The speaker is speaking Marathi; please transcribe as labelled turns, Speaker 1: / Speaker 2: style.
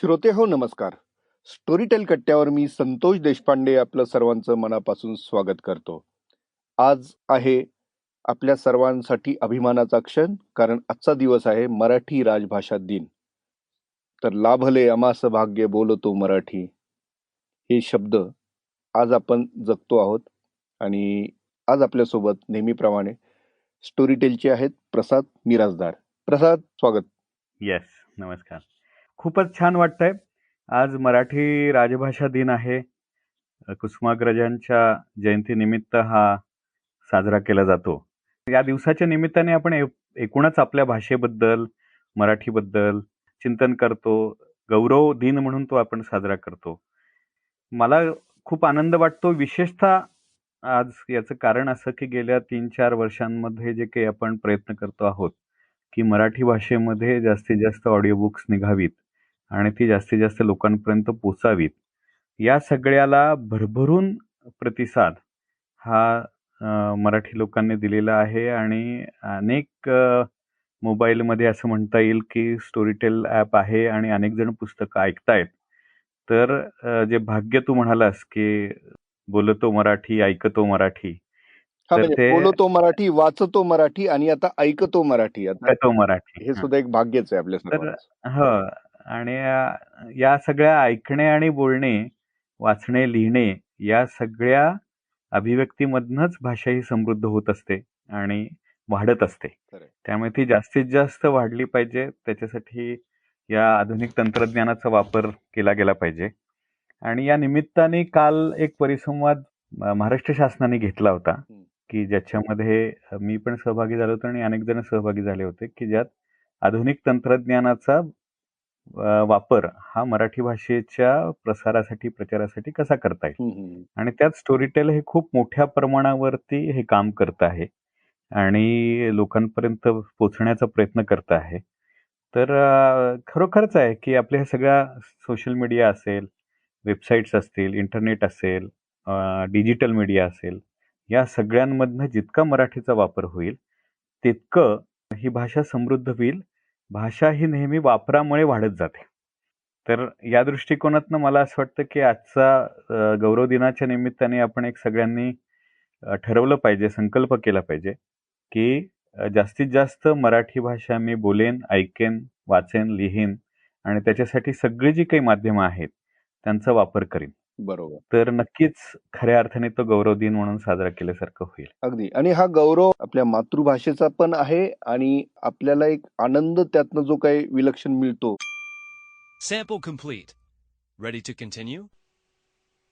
Speaker 1: श्रोते हो नमस्कार. स्टोरीटेल कट्ट्यावर मी संतोष देशपांडे आपलं सर्वांचं मनापासून स्वागत करतो. आज आहे आपल्या सर्वांसाठी अभिमानाचा क्षण कारण आजचा दिवस आहे मराठी राजभाषा दिन. तर लाभले अमास भाग्य बोलतो मराठी. हे शब्द आज आपण जगतो आहोत आणि आज आपल्यासोबत नेहमीप्रमाणे स्टोरीटेलचे आहेत प्रसाद मिराजदार प्रसाद स्वागत.
Speaker 2: येस नमस्कार. खूपच छान वाटतंय. आज मराठी राजभाषा दिन आहे. कुसुमाग्रजांच्या जयंतीनिमित्त हा साजरा केला जातो. या दिवसाच्या निमित्ताने आपण एकूणच आपल्या भाषेबद्दल मराठीबद्दल चिंतन करतो. गौरव दिन म्हणून तो आपण साजरा करतो. मला खूप आनंद वाटतो. विशेषतः आज याचं कारण असं की गेल्या तीन चार वर्षांमध्ये जे काही आपण प्रयत्न करतो आहोत की मराठी भाषेमध्ये जास्तीत जास्त ऑडिओ बुक्स निघावीत. आणि ती जास्तीत जास्त लोकांपर्यंत पोचावीत. या सगळ्याला भरभरून प्रतिसाद हा मराठी लोकांनी दिलेला आहे आणि अनेक मोबाईलमध्ये असं म्हणता येईल की स्टोरीटेल ॲप आहे आणि अनेक जण पुस्तकं ऐकतायत. तर जे भाग्य तू म्हणालास की बोलतो मराठी ऐकतो मराठी तर
Speaker 1: म्हणजे
Speaker 2: ते-
Speaker 1: बोलतो मराठी वाचतो मराठी आणि आता ऐकतो मराठी. आता
Speaker 2: ऐकतो मराठी.
Speaker 1: हे. सुद्धा एक भाग्यच आहे आपल्या
Speaker 2: हो आणि या सगळ्या ऐकणे आणि बोलणे वाचणे लिहिणे या सगळ्या अभिव्यक्तीमधनच भाषा ही समृद्ध होत असते आणि वाढत असते. त्यामुळे ती जास्तीत जास्त वाढली पाहिजे त्याच्यासाठी या आधुनिक तंत्रज्ञानाचा वापर केला गेला पाहिजे आणि या निमित्ताने काल एक परिसंवाद महाराष्ट्र शासनाने घेतला होता. की ज्याच्यामध्ये मी पण सहभागी झालो होतो आणि अनेक जण सहभागी झाले होते की ज्यात आधुनिक तंत्रज्ञानाचा वापर हा मराठी भाषेच्या प्रसारासाठी प्रचारासाठी कसा करता येईल. आणि त्यात स्टोरीटेल हे खूप मोठ्या प्रमाणावरती हे काम करत आहे आणि लोकांपर्यंत पोचण्याचा प्रयत्न करत आहे तर खरोखरच आहे की आपल्या ह्या सगळ्या सोशल मीडिया असेल वेबसाईट्स असतील इंटरनेट असेल डिजिटल मीडिया असेल या सगळ्यांमधनं जितका मराठीचा वापर होईल तितकं ही भाषा समृद्ध होईल भाषा ही नेहमी वापरामुळे वाढत जाते. तर या दृष्टिकोनातनं मला असं वाटतं की आजचा गौरव दिनाच्या निमित्ताने आपण एक सगळ्यांनी ठरवलं पाहिजे संकल्प केला पाहिजे की जास्तीत जास्त मराठी भाषा मी बोलेन ऐकेन वाचेन लिहीन आणि त्याच्यासाठी सगळी जी काही माध्यमं आहेत त्यांचा वापर करीन.
Speaker 1: बरोबर
Speaker 2: तर नक्कीच खऱ्या अर्थाने तो गौरव दिन म्हणून साजरा केल्यासारखं होईल
Speaker 1: अगदी आणि हा गौरव आपल्या मातृभाषेचा पण आहे आणि आपल्याला एक आनंद त्यातनं जो काही विलक्षण मिळतो
Speaker 3: Sample complete. Ready to continue?